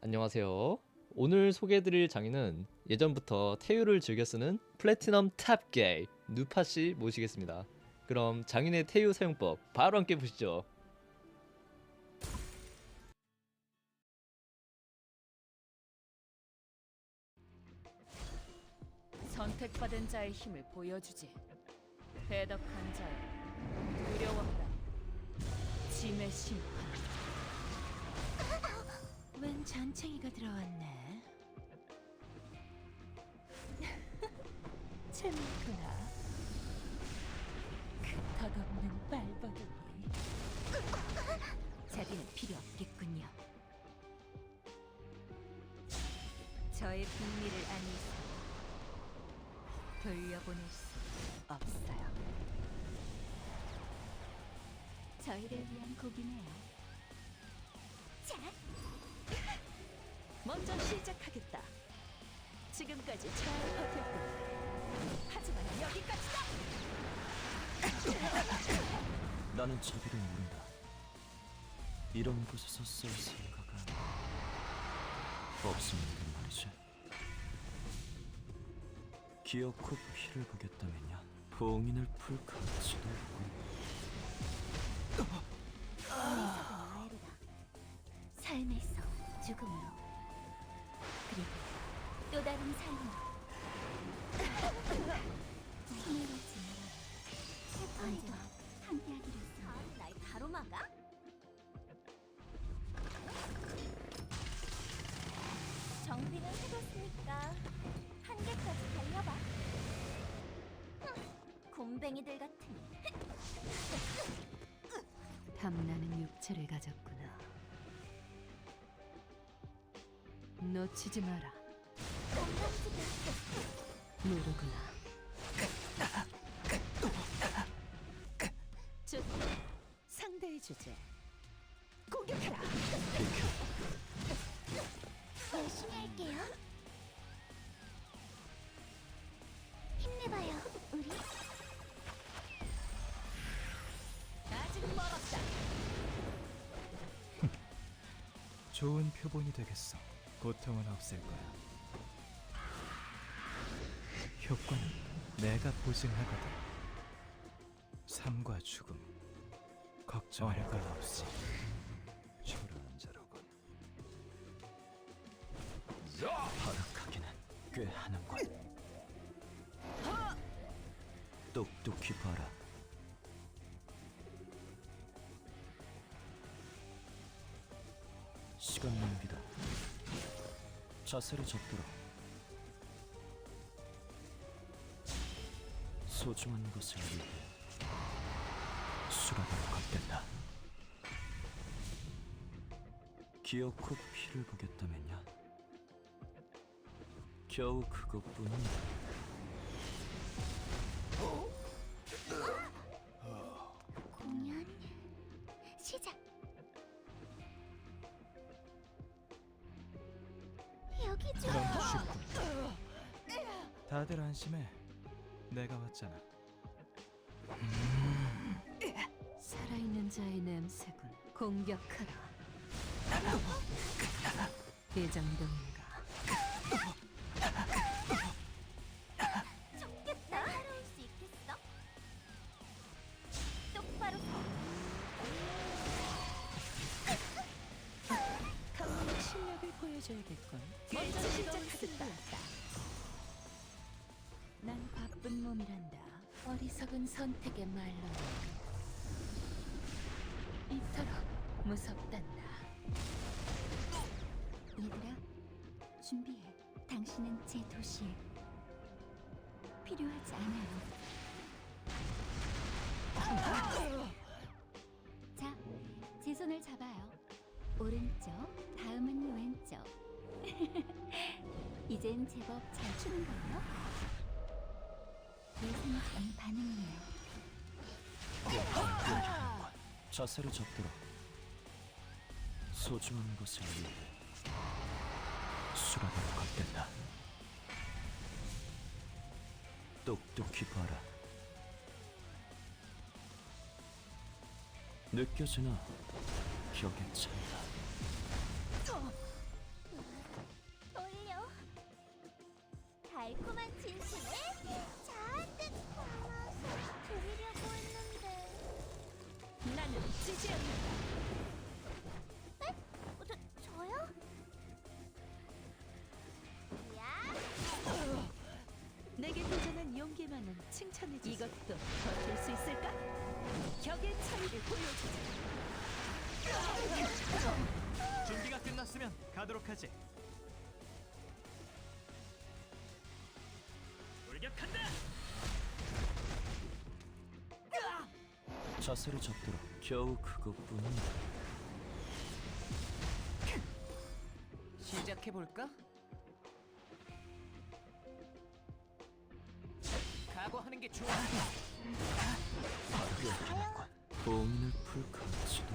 안녕하세요. 오늘 소개해드릴 장인은 예전부터 태유를 즐겨 쓰는 플래티넘 탑게이 누파 씨 모시겠습니다. 그럼 장인의 태유 사용법 바로 함께 보시죠. 선택받은 자의 힘을 보여주지. 배덕한 자여, 두려워하라. 짐의 심판. 웬 잔챙이가 들어왔네. 재밌구나. 그 덧없는 발버둥이. 자비는 필요 없겠군요. 저의 비밀을 아니 돌려보낼 수 없어요. 저희를 위한 곡이네요. 자, 먼저 시작하겠다. 지금까지 잘 버텼군. 하지만 여기까지다. 나는 자비를 모른다. 이런 곳에서 쓸 생각은 없습니다 말이지. 기어코 피를 보겠다면야 봉인을 풀 가치도 없고. 삶에서 죽음으로 또 다른 삶으로 힘내지 아이도 함께하기로 했어 날 바로 막아? 정비는 해뒀으니까 한계까지 달려봐 흥, 곰뱅이들 같으니 탐나는 육체를 가졌구나. 놓치지 마라. 모르구나. 좋다. 상대의 주제. 공격해라. 열심히 할게요. 힘내봐요, 우리. 아직 멀었다. 좋은 표본이 되겠어. 고통은 없을 거야. 효과는 내가 보증하거든. 삶과 죽음 걱정할 것 없이 초라한 자로군. 허락하기는 꽤 하는군. 똑똑히 봐라. 시간 낭비다. 자세를 잡도록. 소중한 것을 위해 수라바로 걷겠다. 기어코 피를 보겠다면야. 겨우 그것뿐이야. 공연 시작. 여기 좀. 그럼 쉽군. 다들 안심해. 내가 왔잖아. 살아있는 자의 냄새군. 공격하라. 이 정도인가? 따라올 수 있겠어? 똑바로 서. 강력한 실력을 보여줘야겠군. 먼저 시작 어리석은 선택의 말로 이토록 무섭단다. 얘들아, 준비해. 당신은 제 도시에 필요하지 않아요. 자, 제 손을 잡아요. 오른쪽, 다음은 왼쪽. 이젠 제법 잘 추는 거예요. 예상했던 반응이에요. 자세를 잡도록 소중한 것을 위해 수락을 건넨다 똑똑히 봐라 느껴지나 격에 찬다 더! 올려! 달콤한 진심을! 나는 지지 않는다. 어, 저, 저요? 야, 내게 도전한 용기만은 칭찬해 주세요. 이것도 버틸 수 있을까? 격의 차이를 보여주지. 준비가 끝났으면 가도록 하지. 돌격한다. 자세를 잡도록 겨우 그것뿐이야. 시작해 볼까? 각오하는 게 좋아. 하나군. 봉인을 풀 가치도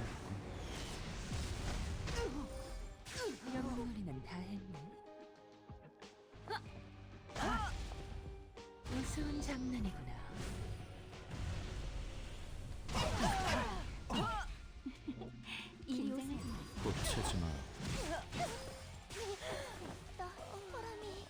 보채지 마. 나 호랑이.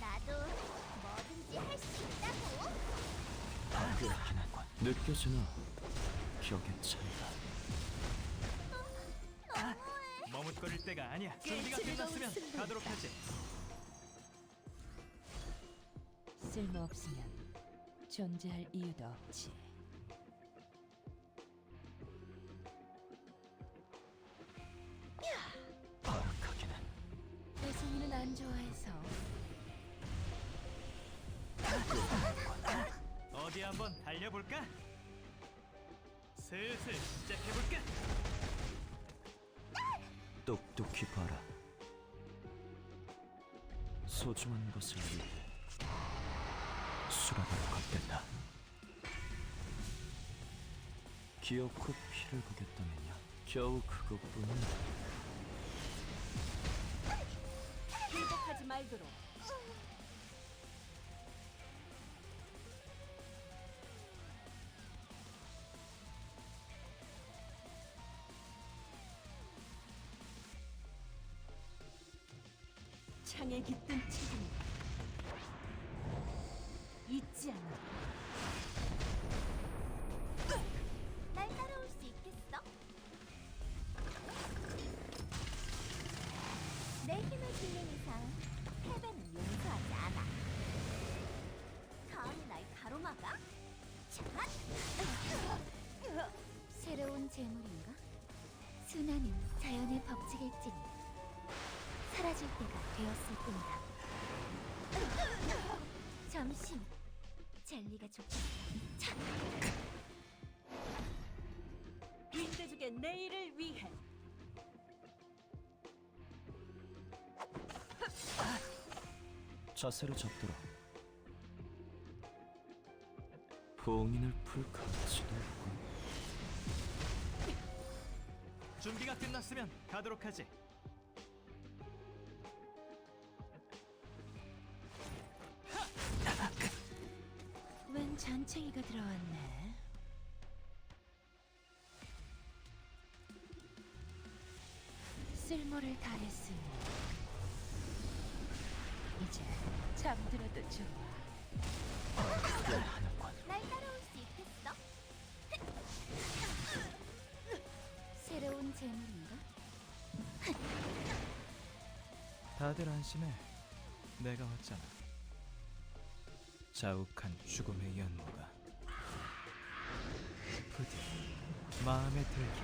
나도 뭐든지 할 수 있다고. 바로 하나군. 느껴지나? 격의 차이가. 머뭇거릴 때가 아니야. 준비가 끝났으면 가도록 하지. 쓸모없으면 존재할 이유도 없지. 발악하기는 배송이는 안 좋아해서 어디 한번 달려볼까? 슬슬 시작해볼까? 똑똑히 봐라. 소중한 것을 위해 수라바로 걷겠다. 기어코 피를 보겠다면야 겨우 그것뿐이야. 굴복하지 말도록. 창에 깃든 책임 잊지 않아. 날 따라올 수 있겠어? 내 힘을 빌린 이상 패배는 용서하지 않아. 감히 날 가로막아? 자! 새로운 재물인가? 순환은 자연의 법칙일지니 사라질 때가 되었을 뿐이다. 잠시 자! 윈드족의 내일을 위해 자세를 잡도록. 봉인을 풀 가치도 없군. 준비가 끝났으면 가도록 하지. 웬 잔챙이가 들어왔네. 쓸모를 다했으니 이제 잠들어도 좋아. 날 따라올 수 있겠어? 새로운 재물인가? 다들 안심해. 내가 왔잖아. 자욱한 죽음의 연모가 부디 마음에 들기.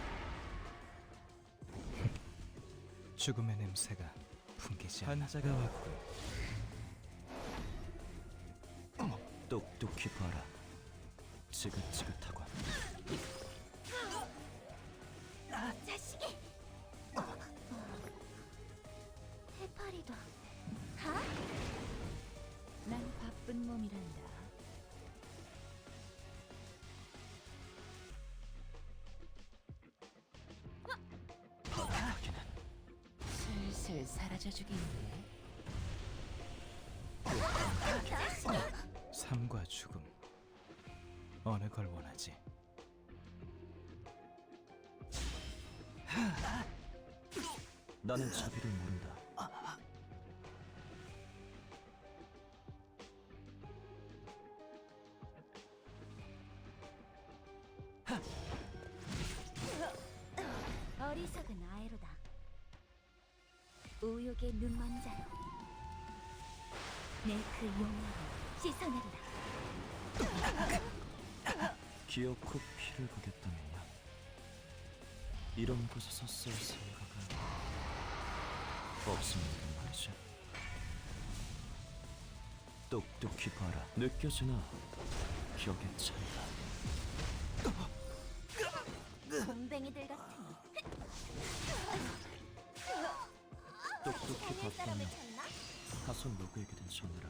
죽음의 냄새가 풍기지 않아. 환자가 왔고 똑똑히 봐라. 지긋지긋하군. 자식이! 해파리도 나쁜 몸이란다. 슬슬 사라져 주겠네. 삶과 죽음 어느 걸 원하지? 나는 자비를 모른다. 어리석은 아에로다. 우욕의 눈먼 자여. 내그 용력을 씻어내리라. 기어코 피를 보겠다면야. 이런 곳에서 쓸 생각은 없습니다 말이지. 똑똑히 봐라. 느껴지나 격의 차이가. 곰뱅이들 같으니. 똑똑히 봤다면? 가서 누구에게든 전해라.